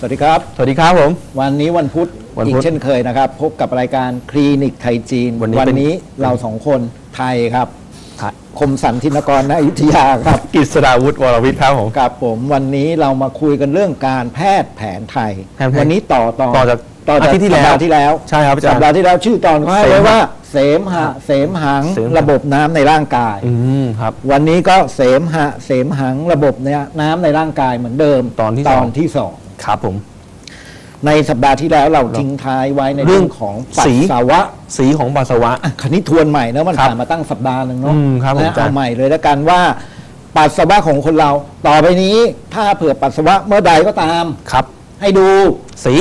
สวัสดีครับ สวัสดีครับผม วันนี้วันพุธวันอีพุกธเช่นเคยนะครับ พบกับรายการคลินิกไทยจีนวันนี้เป็นเราสองคนไทยครับ คมสันทินกรณอยุธยาครับกิษดาวุฒิวรวิทย์ครับผม กับผมวันนี้เรามาคุยกันเรื่องการแพทย์แผนไทย แพทย์แผนวันนี้ต่อต่อต่อจากต่อจากอาทิตย์ที่สัปแล้วดาห์ที่แล้วใช่ครับอาจารย์สัปดาห์ที่แล้วชื่อตอนเขาให้ไว้เสมหะว่า เสมหะเสมหังเสมหะ ระบบน้ำในร่างกาย อืมครับ วันนี้ก็เสมหะเสมหังระบบเนี่ยน้ำในร่างกายเหมือนเดิมตอนที่ตสอองนที่สอง ครับผม ในสัปดาห์ที่แล้วเราทิ้งท้ายไว้ในเรื่เรื่อองงของปัสสีสาวะ สีของปัสสาวะอะคันนี้ทวนใหม่นะมันครับผ่านมาตั้งสัปดาห์หนึ่งเนาะอืมครับผมนะอาจารย์ เอาใหม่เลยแล้วกันว่า ปัสสาวะของคนเรา ต่อไปนี้ ถ้าเผื่อปัสสาวะเมื่อใดก็ตาม ครับ ให้ดูสี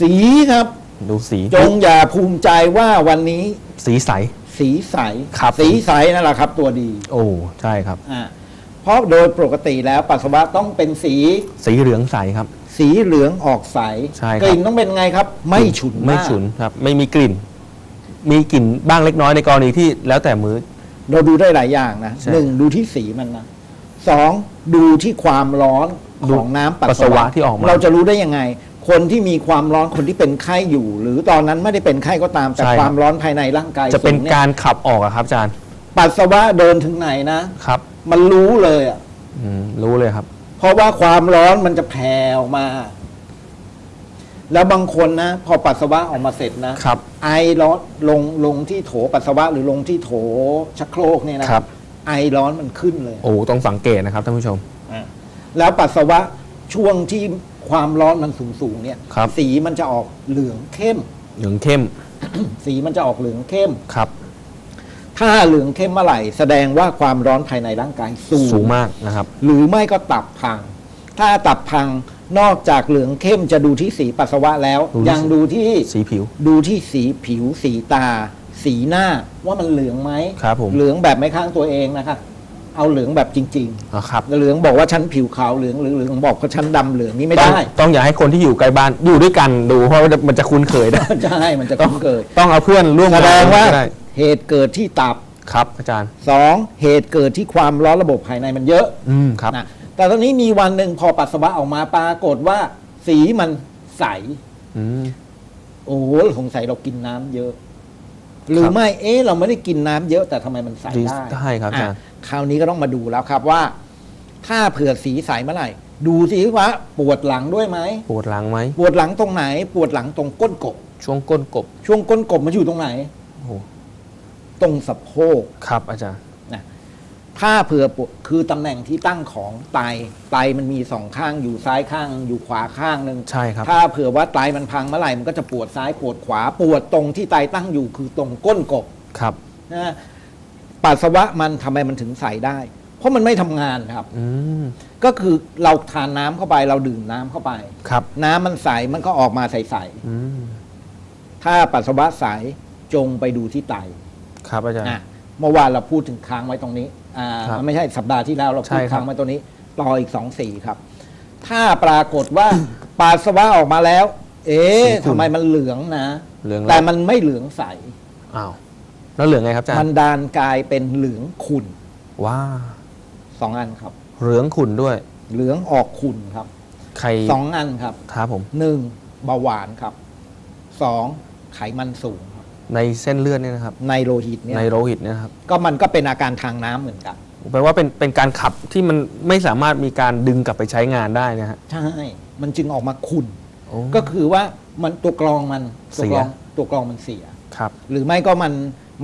สีครับ ดูสีจงอย่าภูมิใจว่าวันนี้ สีใส สีใสครับ สีใสนั่นแหละครับ ตัวดีโอ้ใช่ครับ อ่าเพราะโดยปกติแล้วปัสสาวะต้องเป็นสีสีเหลืองใสครับ สีเหลืองออกใสใช่ครับ กลิ่นต้องเป็นไงครับ ไม่ฉุนไม่ากฉุนครับ ไม่มีกลิ่น มีกลิ่นบ้างเล็กน้อยในกรณีที่แล้วแต่มือเราดูได้หลายอย่างนะใช่หนึ่งดูที่สีมันนะสองดูที่ความร้อนดูของน้ำปัสปัสสาสาวะวะที่ออกมาเราจะรู้ได้ยังไง คนที่มีความร้อนคนที่เป็นไข้อยู่ หรือตอนนั้นไม่ได้เป็นไข้ก็ตามแต่ใช่ครับความร้อนภายในร่างกายจะเป็นสูงย การขับออกอะครับอาจารย์ปัสสาวะเดินถึงไหนนะ ครับมันรู้เลยอะอืมรู้เลยครับ เพราะว่าความร้อนมันจะแผ่ออกมา แล้วบางคนนะ พอปัสสาวะออกมาเสร็จนะครับ ไอร้อนลงลงที่โถปัสสาวะหรือลงที่โถชักโครกเนี่ยนะครับ ไอร้อนมันขึ้นเลย โอ้ต้องสังเกตนะครับท่านผู้ชม อะแล้วปัสสาวะช่วงที่ความร้อนมันสูงสูงๆเนี่ย ครับ สีมันจะออกเหลืองเข้ม เหลืองเข้ม สีมันจะออกเหลืองเข้ม ครับ ถ้าเหลืองเข้มเมื่อไหร่ แสดงว่าความร้อนภายในร่างกายสูสูงมากนะครับ หรือไม่ก็ตับพัง ถ้าตับพังนอกจากเหลืองเข้มจะดูที่สีปัสสาวะแล้ว ดูที่ยังดูที่สีผิวดูที่สีผิว สีตา สีหน้าว่ามันเหลืองไหมครับผม เหลืองแบบไม่ข้างตัวเองนะครับเอาเหลืองแบบจริงอ๋อครับๆเหลืองบอกว่าฉันผิวขาวเหลืองหรือเหลืองบอกว่าฉันดำเหลืองนี่ไม่ต้องได้ ต้องอย่าให้คนที่อยู่ใกล้บ้านอยู่ด้วยกันดูเพราะว่ามันจะคุ้นเคยได้ ใช่ มันจะต้องเกิด ต้องเอาเพื่อนร่วมแสดงว่าก็ได้ เหตุเกิดที่ตับครับอาจารย์ สองเหตุเกิดที่ความร้อนระบบภายในมันเยอะอืมครับนะแต่ตอนนี้มีวันหนึ่งพอปัสสาวะออกมาปรากฏว่า สีมันใส อืมโอ้โหสงสัยเรากินน้ำเยอะ หรือไม่เอ๊ะเราไม่ได้กินน้ำเยอะแต่ทำไมมันใสดีได้ได้ครับอาจารย์อะคราวนี้ก็ต้องมาดูแล้วครับว่า ถ้าเผื่อสีใสเมื่อไหร่ ดูสิว่าปวดหลังด้วยไหมปวดหลังไหมปวดหลังตรงไหน ปวดหลังตรงก้นกบ ช่วงก้นกบช่วงก้นกบมันอยู่ตรงไหนโอ้โห ตรงสะโพกครับ อาจารย์ นะถ้าเผื่อปวดคือตำแหน่งที่ตั้งของไตไตมันมีสองข้างอยู่ซ้ายข้าง อยู่ขวาข้างหนึ่งใช่ครับ ถ้าเผื่อว่าไตมันพังเมื่อไหร่มันก็จะปวดซ้ายปวดขวาปวดตรงที่ไตตั้งอยู่คือตรงก้นกบครับ นะปัสสาวะมันทำไมมันถึงใส่ได้ เพราะมันไม่ทำงานครับ อืมก็คือเราทานน้ำเข้าไปเราดื่มน้ำเข้าไป ครับ น้ำมันใสมันก็ออกมาใสอืม ๆถ้าปัสสาวะใสจงไปดูที่ไต ครับอาจารย์ อะเมื่อวานเราพูดถึงค้างไว้ตรงนี้อ่าครับมันไม่ใช่สัปดาห์ที่แล้วเราใช่พูดครับ ค้างไว้ตรงนี้ต่ออีกสองสีครับ ถ้าปรากฏว่า ปัสสาวะออกมาแล้ว เอ๊ะทำไมมันเหลืองนะ เหลืองแต่แล้วมันไม่เหลืองใส อ้าวแล้วเหลืองไงครับอาจารมันย์ดานกลายเป็นเหลืองขุ่นว้าสองอันครับ เหลืองขุ่นด้วย เหลืองออกขุ่นครับใครสองอันครับ ครับผม หนึ่งเบาหวานครับสองไขมันสูงครับ ในเส้นเลือดเนี่ยนะครับ ในโลหิตเนี่ยในโลหิตเนี่ยนะครับก็มันก็เป็นอาการทางน้ำเหมือนกัน แปลว่าเป็นเป็นการขับที่มันไม่สามารถมีการดึงกลับไปใช้งานได้นะฮะ ใช่ มันจึงออกมาขุ่นโอ้ก็คือว่ามันตัวกรองมันตัวกรองเสีย ตัวกรองมันเสีย ครับ หรือไม่ก็มัน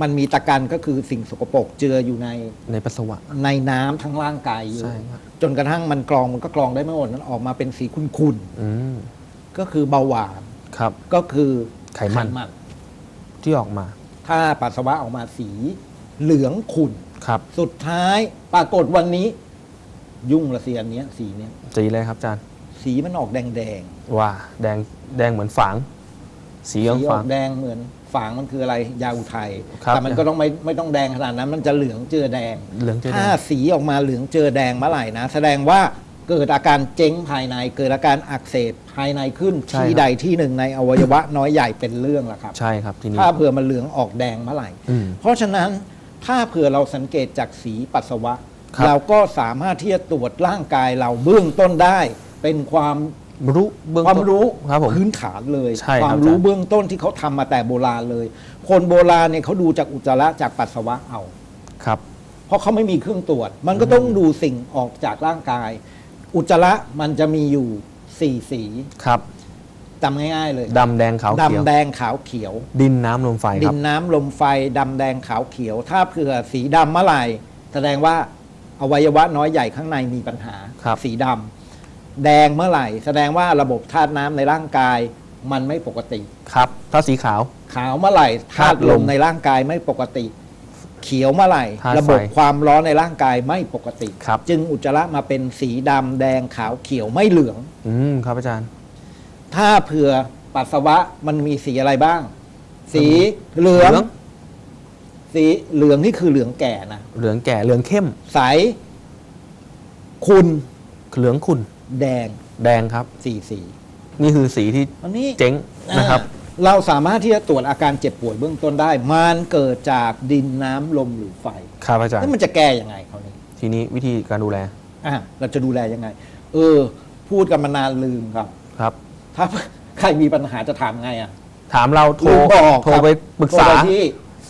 มันมีตะกันก็คือสิ่งสกปรกเจืออยู่ในในปัสสาวะ ในน้ำทั้งร่างกายอยู่ใช่ครับ จนกระทั่งมันกรองมันก็กรองได้ไม่หมดนั้นออกมาเป็นสีขุ่นอืมๆก็คือเบาหวาน ครับ ก็คือไขมัน ที่ออกมา ถ้าปัสสาวะออกมาสีเหลืองขุ่น ครับ สุดท้ายปรากฏวันนี้ ยุ่งละเสียอันเนี้ยสีเนี้ยสีเลยครับอาจารย์ สีมันออกแดงแดงว่าแดงแดงเหมือนฝาง สีๆของสีอฝาอง กแดงเหมือนฝางมันคืออะไรยาอุทัยครับ แต่มันก็ต้องไม่ไม่ต้องแดงขนาดนั้น มันจะเหลืองเจือแดง เหลืองจะแดถ้างสีออกมาเหลืองเจอแดงเมื่อไหร่นะ แสดงว่า เกิดอาการเจ๊งภายใน เกิดอาการอักเสบภายในขึ้นใช่ที่ครับใดที่หนึ่งในอวัยวะน้อยใหญ่เป็นเรื่องละครับ ใช่ครับทีนี้ ถ้าเผื่อมันเหลืองออกแดงเมื่อไหร่ อืมเพราะฉะนั้นถ้าเผื่อเราสังเกตจากสีปัสสาวะ ครับ เราก็สามารถที่จะตรวจร่างกายเราเบื้องต้นได้ เป็นความรู้เบื้องความต้นรู้ครับผม พื้นฐานเลย ใช่ครับความรู้อาจารย์ เบื้องต้นที่เขาทำมาแต่โบราณเลย คนโบราณเนี่ยเขาดูจากอุจจาระจากปัสสาวะเอา ครับ เพราะเขาไม่มีเครื่องตรวจ มันก็ต้องดูสิ่งออกจากร่างกาย อุจจาระมันจะมีอยู่สี่สีครับจำง่ายๆเลยดำแดงขาวเขียวดำแดงขาวเขียว ดินน้ำลมไฟคดิรับนน้ำลมไฟดำแดงขาวเขียว ถ้าเผื่อสีดำเมื่อไหร่แสดงว่าอวัยวะน้อยใหญ่ข้างในมีปัญหาครับสีดำแดงเมื่อไหร่ แสดงว่าระบบธาตุน้ำในร่างกายมันไม่ปกติ ครับ ถ้าสีขาว ขาวเมื่อไหร่ธาตุธาตุลลมมในร่างกายไม่ปกติ เขียวเมื่อไหร่ ธาตุไฟระบบความร้อนในร่างกายไม่ปกติ ครับ จึงอุจจาระมาเป็นสีดำแดงขาวเขียวไม่เหลือง อืมครับอาจารย์ ถ้าเผื่อปัสสาวะมันมีสีอะไรบ้าง สีเหลือง เหลือง สีเหลืองนี่คือเหลืองแก่นะ เหลืองแก่เหลืองเข้ม ใส คุณเหลืองขุ่นแดงแดงครับ สีสีนี่คือสีที่อันนี้เจ๊งนะครับ อ่า เราสามารถที่จะตรวจอาการเจ็บป่วยเบื้องต้นได้ มันเกิดจากดินน้ำลมหรือไฟครับอาจารย์แล้วมันจะแก้ยังไงเขาวนี้ทีนี้วิธีการดูแลอะเราจะดูแลยังไง เออ พูดกันมานานลืมครับ ครับ ถ้าใครมีปัญหาจะถามไงอะ ถามเราโทรลืมบอกโทรครับไปปรึกษา โทไปที่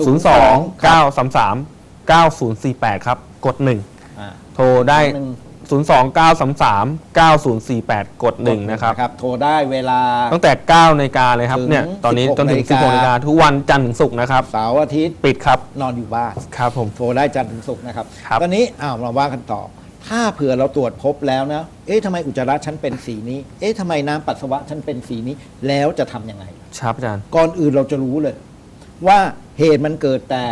0 2ครับ9 3 3 9 0 4 8 ครับ กด 1 อ่าโทรได้หนึ่ง 0 2 9 3 3 9 0 4 8 กด1นะครับครับ โทรได้เวลา ตั้งแต่9นาฬิกาเลยครับถึงเนี่ยตอนนี้16จนถึงนาฬิกา16นาฬิกาทุกวันจันทร์ถึงศุกร์นะครับ เสาร์อาทิตย์ปิดครับ นอนอยู่บ้าน ครับผม โทรได้จันทร์ถึงศุกร์นะครับ ครับ ตอนนี้อ้าวมาว่ากันต่อ ถ้าเผื่อเราตรวจพบแล้วนะ เอ๊ะทำไมอุจจาระฉันเป็นสีนี้ เอ๊ะทำไมน้ำปัสสาวะฉันเป็นสีนี้ แล้วจะทำยังไง ครับอาจารย์ ก่อนอื่นเราจะรู้เลย ว่าเหตุมันเกิดแต่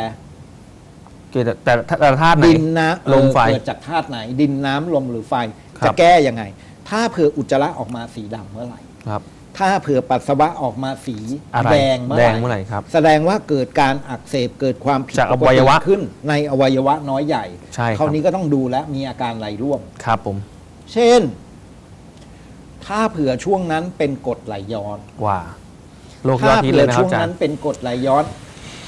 เกี่ยวกับแต่แต่แต่ธาตุไหน ดินน้ำลมไฟ เออเกิดจากธาตุไหน ดินน้ำลมหรือไฟ ครับ จะแก้ยังไง ถ้าเผื่ออุจจาระออกมาสีดำเมื่อไหร่ ครับ ถ้าเผื่อปัสสาวะออกมาสีอะไรแดงเมื่อแดไหงร่เมื่อไหร่ครับแสดงว่าเกิดการอักเสบเกิดความผิดจากปอกวัติยวะขึ้น ในอวัยวะน้อยใหญ่ใช่ครับ คราวนี้ก็ต้องดูแลวมีอาการอะไรร่วม ครับผมเช่น ถ้าเผื่อช่วงนั้นเป็นกรดไหลย้อน ว่าโรคยถ้าอดฮิตเผื่เลอยนะครัช่บวงอาจารนั้นย์เป็นกรดไหลย้อน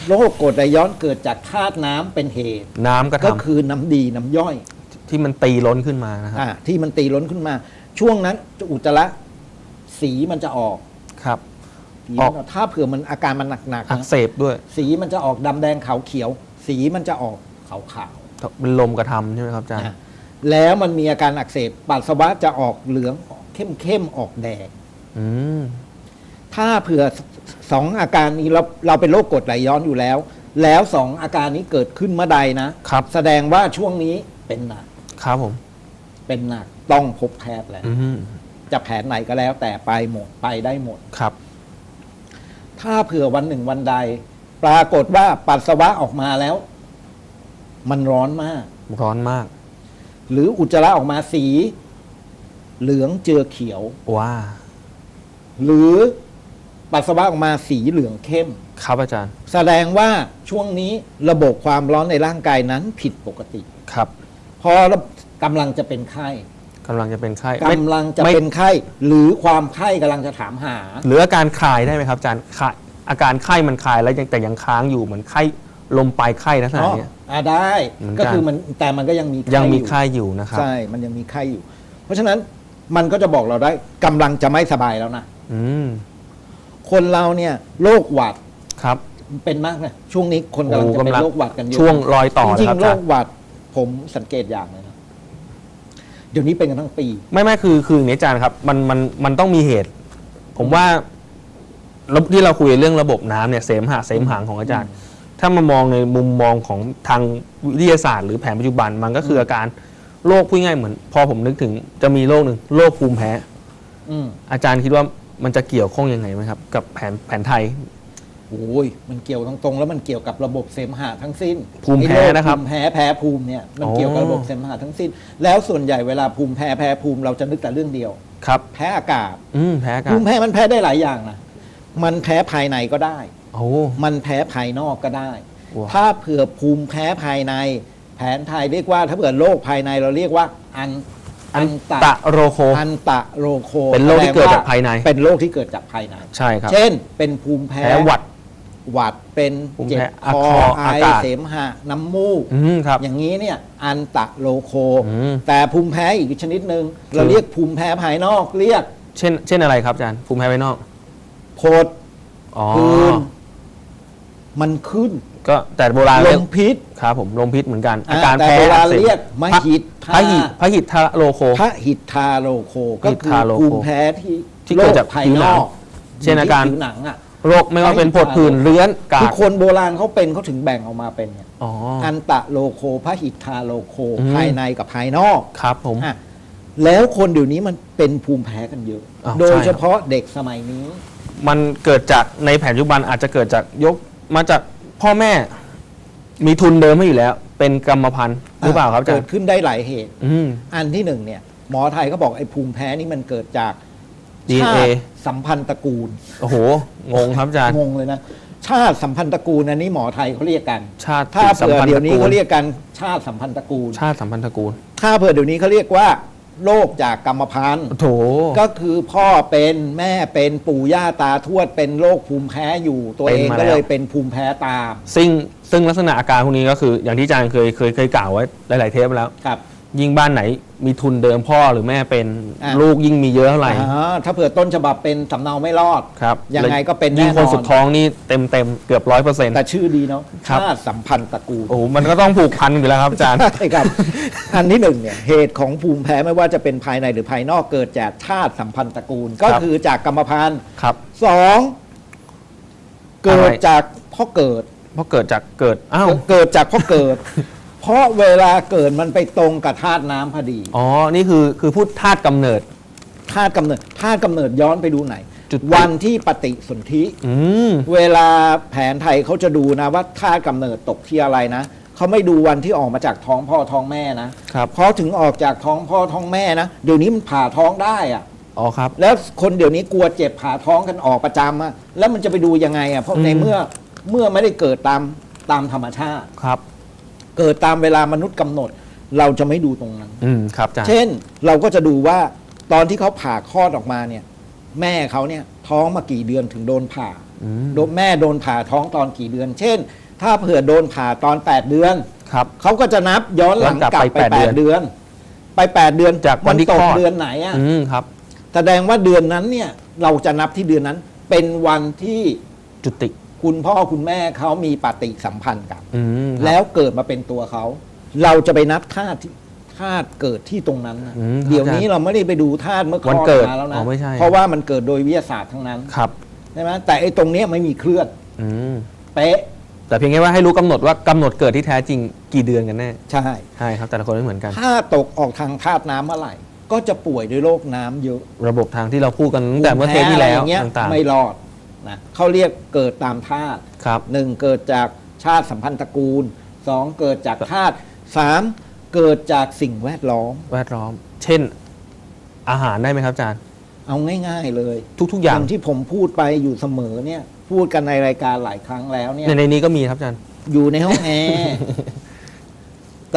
โรคกรดไหลย้อนเกิดจากธาตุน้ำเป็นเหตุ น้ำกระก็ทำคือน้ำดีน้ำย่อยที่มันตีล้นขึ้นมานะครับอ่าที่มันตีล้นขึ้นมา ช่วงนั้นอุจจาระสีมันจะออกครับ สีออกมันถ้าเผื่อมันอาการมันหนักๆอักนะเสบด้วยสีมันจะออกดำแดงขาวเขียว สีมันจะออกขาวขาวเป็นลมกระทำใช่ไหมครับอาจารย์ๆนะแล้วมันมีอาการอักเสบปัสสาวะจะออกเหลืองออกเข้มเข้มๆออกแดง อืมถ้าเผื่อ สสองอาการนี้เราเราเป็นโรคกรดไหลย้อนอยู่แล้ว แล้วสองอาการนี้เกิดขึ้นเมื่อใดนะครับ แสดงว่าช่วงนี้เป็นหนัก ครับผม เป็นหนักต้องพบแพทย์แล้ว อืมจะแผนไหนก็แล้ว แต่ไปหมดไปได้หมด ครับ ถ้าเผื่อวันหนึ่งวันใด ปรากฏว่าปัสสาวะออกมาแล้ว มันร้อนมาก ร้อนมาก หรืออุจจาระออกมาสี เหลืองเจือเขียวว่าหรือ ปัสสาวะออกมาสีเหลืองเข้ม ครับอาจารย์ แสดงว่าช่วงนี้ระบบความร้อนในร่างกายนั้นผิดปกติ ครับพอระกำลังจะเป็นไข้กำลังจะเป็นไข้กำไม่ลังจะไม่ เป็นไข้ หรือความไข้กำลังจะถามหา หรืออาการคลายได้ไหมครับอาจารย์คลายอาการไข้มันคลายแล้วยังแต่ยังค้างอยู่เหมือนไข้ลมปลายไข้ลักษณะอ๋อเนี้ยอ่าได้เหมือนกัน ก็คือมันแต่มันก็ยังมียังมีอไข้อยู่นะครับ ใช่มันยังมีไข้อยู่ เพราะฉะนั้นมันก็จะบอกเราได้กำลังจะไม่สบายแล้วนะอืม คนเราเนี่ยโรคหวัดครับเป็นมากนะช่วงนี้คนกำลังจะเป็นโรคหวัดกันเยอะช่วงรอยต่อจรินะครังบๆอาโรจารคย์หวัดผมสังเกตอย่างเลยนะเดี๋ยวนี้เป็นกันทั้งปี ไม่ไม่คือคืออย่างนี้อาจารย์ครับ มันมันมันต้องมีเหตุ ผมว่าแล้วที่เราคุยเรื่องระบบน้ำเนี่ยเสมหะเสมหางของอาจารย์ ถ้ามามองในมุมมองของทางวิทยาศาสตร์ หรือแผนปัจจุบันมันก็คืออาการโรคพูดง่ายๆเหมือน พอผมนึกถึงจะมีโรคหนึ่งโรคภูมิแพ้อืมอาจารย์คิดว่า มันจะเกี่ยวข้องยังไงไหมครับ กับแผนแผนไทย โอ้ยมันเกี่ยวตรงๆ แล้วมันเกี่ยวกับระบบเสมหะทั้งสิ้นภูมิแพ้ไอ้โนะครับ ภูมิแพ้แพ้ภูมิเนี่ยมันอ๋อเกี่ยวกับระบบเสมหะทั้งสิ้น แล้วส่วนใหญ่เวลาภูมิแพ้แพ้ภูมิเราจะนึกแต่เรื่องเดียว ครับ แพ้อากาศ อืมแพ้อากาภูศมิแพ้มันแพ้ได้หลายอย่างนะมันแพ้ภายในก็ได้ โอ้ มันแพ้ภายนอกก็ได้ ว้าว ถ้าเผื่อภูมิแพ้ภายใน แผนไทยเรียกว่า ถ้าเผื่อโรคภายในเราเรียกว่าอัน อันตะตะโรโค อันตะโรโคเป็นโรคที่เกิดจากภายใน เป็นโรคที่เกิดจากภายใน ใช่ครับ เช่น เป็นภูมิแพ้แพ้หวัด หวัด เป็นภูมิเจ็บแพ้คอคอไออากาศเสมหะ น้ำมูกอืมครับอย่างนี้เนี่ย อันตะโลโคอืมแต่ภูมิแพ้อีกชนิดหนึ่งเราคือเรียกภูมิแพ้ภายนอก เรียก เช่น เช่นอะไรครับอาจารย์ ภูมิแพ้ภายนอกโพดอ๋อพื้นมันขึ้น ก็แต่โบราณลเรียกมพิษ ครับผมลมพิษเหมือนกันอ่าอาการแต่แพ้โบราณอักเสบเรียกมหิทธาพระหิพระหิทธาโลโค พระหิทธาโลโคก็หิทคือธาโลโคภูมิแพ้ที่ที่เกิดจากโรคภายผิวนหนัองกเช่นอาการ ที่ผิวหนังอะ โรคไม่ว่าเป็นพระหิทธาผดผื่นเรื้อนกาคือดคนโบราณเขาเป็นเขาถึงแบ่งออกมาเป็นเนี่ยอ๋อ อันตะโลโคพระหิทธาโลโคอืม ภายในกับภายนอกครับผม อะแล้วคนเดี๋ยวนี้มันเป็นภูมิแพ้กันเยอะ อ้าวโดยใช่ครับ เฉพาะเด็กสมัยนี้ มันเกิดจากในแผนปัจจุบันอาจจะเกิดจากยกมาจากพ่อแม่ มีทุนเดิมให้อยู่แล้ว เป็นกรรมพันธุ์หรือเปล่าครับอาจาเกิรดย์ขึ้นได้หลายเหตุ อืม อันที่หนึ่งเนี่ย หมอไทยก็บอกไอ้ภูมิแพ้นี่มันเกิดจาก DNA ชาติสัมพันธ์ตระกูลโอ้โห งงครับอาจารย์ งงเลยนะ ชาติสัมพันธ์ตระกูลอันนี้หมอไทยเขาเรียกกัน ชาติถ้าสัมเผื่อพันธ์เดี๋ตยวระนี้กูลเขาเรียกกันชาติสัมพันธ์ตระกูล ชาติสัมพันธ์ตระกูล ถ้าเผื่อเดี๋ยวนี้เขาเรียกว่า โรคจากกรรมพันธุ์โถก็คือพ่อเป็นแม่เป็นปู่ย่าตาทวดเป็นโรคภูมิแพ้อยู่ตัวเป็นเองมาก็แล้วเลยเป็นภูมิแพ้ตาม ซึ่งซึ่งลักษณะอาการพวกนี้ก็คืออย่างที่อาจารย์เคยเคยเคยกล่าวไว้หลาย ๆ เทปแล้วครับ ยิ่งบ้านไหนมีทุนเดิมพ่อหรือแม่เป็นอะ ลูกยิ่งมีเยอะเท่าไหร่อ่าถ้าเผื่อต้นฉบับเป็นสำเนาไม่รอด ครับยังไงก็เป็นยิ่งแน่นคอนนสุดท้องนี่เต็มเต็มๆเกือบร้อยเปอร์เซ็นต์ แต่ชื่อดีเนาะครับ ชาติสัมพันธ์ตระกูล โอ้โหมันก็ต้องผูกพันอยู่แล้วครับอาจารย์ ใช่ครับ อันที่หนึ่งเนี่ยเหตุของภูมิแพ้ไม่ว่าจะเป็นภายในหรือภายนอกเกิดจากชาติสัมพันธ์ตระกูล ก็ครับ คือจากกรรมพันธุ์ครับ สองเกิดอะไร จากพ่อเกิด เพราะเกิดจากเกิดอ้าว เกิดจากพ่อเกิด เพราะเวลาเกิดมันไปตรงกับธาตุน้ำพอดีอ๋อ นี่คือคือพูดธาตุกำเนิด ธาตุกำเนิดธาตุกำเนิดย้อนไปดูไหน จุด วันที่ปฏิสนธิ อืม เวลาแผนไทยเขาจะดูนะว่าธาตุกำเนิดตกที่อะไรนะเขาไม่ดูวันที่ออกมาจากท้องพ่อท้องแม่นะครับพอถึงออกจากท้องพ่อท้องแม่นะเดี๋ยวนี้มันผ่าท้องได้อะอ๋อครับ แล้วคนเดี๋ยวนี้กลัวเจ็บผ่าท้องกันออกประจำอะแล้วมันจะไปดูยังไงอะเพราะอืมในเมื่อเมื่อไม่ได้เกิดตามตามธรรมชาติ ครับ เกิดตามเวลามนุษย์กำหนด เราจะไม่ดูตรงนั้น อืมครับอาจารย์เช่นเราก็จะดูว่าตอนที่เขาผ่าคลอดออกมาเนี่ย แม่เขาเนี่ยท้องมากี่เดือนถึงโดนผ่าอืมโดนแม่โดนผ่าท้องตอนกี่เดือน เช่น ถ้าเผื่อโดนผ่าตอน 8 เดือน ครับ เขาก็จะนับย้อนหลังย้อนกลับกลับไปไปแปด8เดือน ไป 8 เดือนจากวันที่มัตกคลอด เดือนไหนอะอืมครับ แสดงว่าเดือนนั้นเนี่ยเราจะนับที่เดือนนั้นเป็นวันที่จุติ คุณพ่อคุณแม่เขามีปฏิสัมพันธ์กันอืมครับแล้วเกิดมาเป็นตัวเขา เราจะไปนับธาตุที่ธาตุเกิดที่ตรงนั้นนะอืมครับเดี๋ยวนี้เราไม่ได้ไปดูธาตุเมื่อคลวันอดเกิดมาแล้วอ๋นะอไม่ใช่ เพราะว่ามันเกิดโดยวิทยาศาสตร์ทั้งนั้นครับใช่ไหมแต่ไอ้ตรงเนี้ยไม่มีเคลื่อนอืมเป๊ะแต่เพียงแค่ว่าให้รู้กำหนดว่ากำหนดเกิดที่แท้จริงกี่เดือนกันแน่ใช่ ใช่ครับแต่ละคนไม่เหมือนกัน ถ้าตกออกทางธาตุน้ำเมื่อไหร่ ก็จะป่วยด้วยโรคน้ำเยอะระบบทางที่เราพูดกันตั้งแต่เมื่อเทปที่แล้วภูมิพ้ะไรย่างเงี้ยต่าง ไม่รอด นะเขาเรียกเกิดตามธาตุๆครับหนึ่งเกิดจากชาติสัมพันธ์ตระกูลสองเกิดจากธาตุสามเกิดจากสิ่งแวดล้อม แวดล้อม เช่น อาหารได้ไหมครับอาจารย์ เอาง่าย ๆ เลยทุกๆอย่างที่ผมพูดไปอยู่เสมอเนี่ย พูดกันในรายการหลายครั้งแล้วเนี่ยในในนี้ก็มีครับอาจารย์ อยู่ในห้องแอร์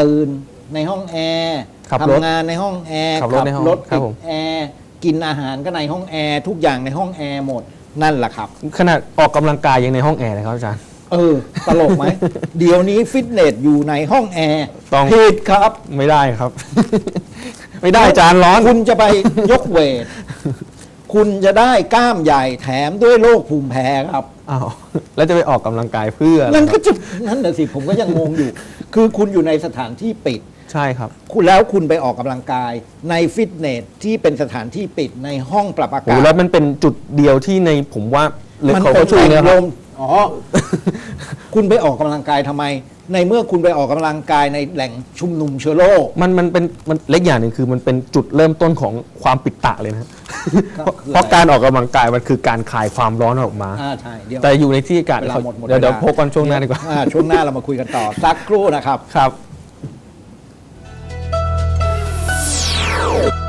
ตื่นในห้องแอร์ขับรถ ทำงานในห้องแอร์ขับรถในห้องรถครัติบดผมแอร์กินอาหารก็ในห้องแอร์ทุกอย่างในห้องแอร์หมด นั่นแหละครับ ขนาดออกกำลังกายยังในห้องแอร์เลยครับอาจารย์ เออ ตลกไหม เดี๋ยวนี้ฟิตเนสอยู่ในห้องแอร์ต้อง ผิดครับ ไม่ได้ครับ ไม่ได้อาจารย์ร้อน คุณจะไปยกเวท คุณจะได้กล้ามใหญ่แถมด้วยโรคภูมิแพ้ครับ อ้าวแล้วจะไปออกกำลังกายเพื่ออะไรนั่นคก็รับจะนั่นแหะสิผมก็ยังงงอยู่ คือคุณอยู่ในสถานที่ปิด ใช่ครับ คุณแล้วคุณไปออกกำลังกายในฟิตเนสที่เป็นสถานที่ปิดในห้องปรับอาโอ้กาศแล้วมันเป็นจุดเดียวที่ในผมว่าเลยมันเขาเป็ก็นช่วยแหล่นะงคลรับมอ๋อ คุณไปออกกำลังกายทำไม ในเมื่อคุณไปออกกำลังกายในแหล่งชุมนุมเชื้อโรค มันมันเป็นมันเล็กอย่างหนึ่งคือมันเป็นจุดเริ่มต้นของความปิดตะเลยนะครับเพราะคืออะไรเพราะการออกกำลังกายมันคือการคลายความร้อนออกมา อ่าใช่เดี๋ยวแต่อยู่ในที่อากาศเวลาหมดหมดเดี๋ยวเดี๋ยวลาพบกันช่วงหน้าดีกว่า อ่ช่วงหน้าเรามาคุยกันต่อสักครู่นะครับ ครับ Oh!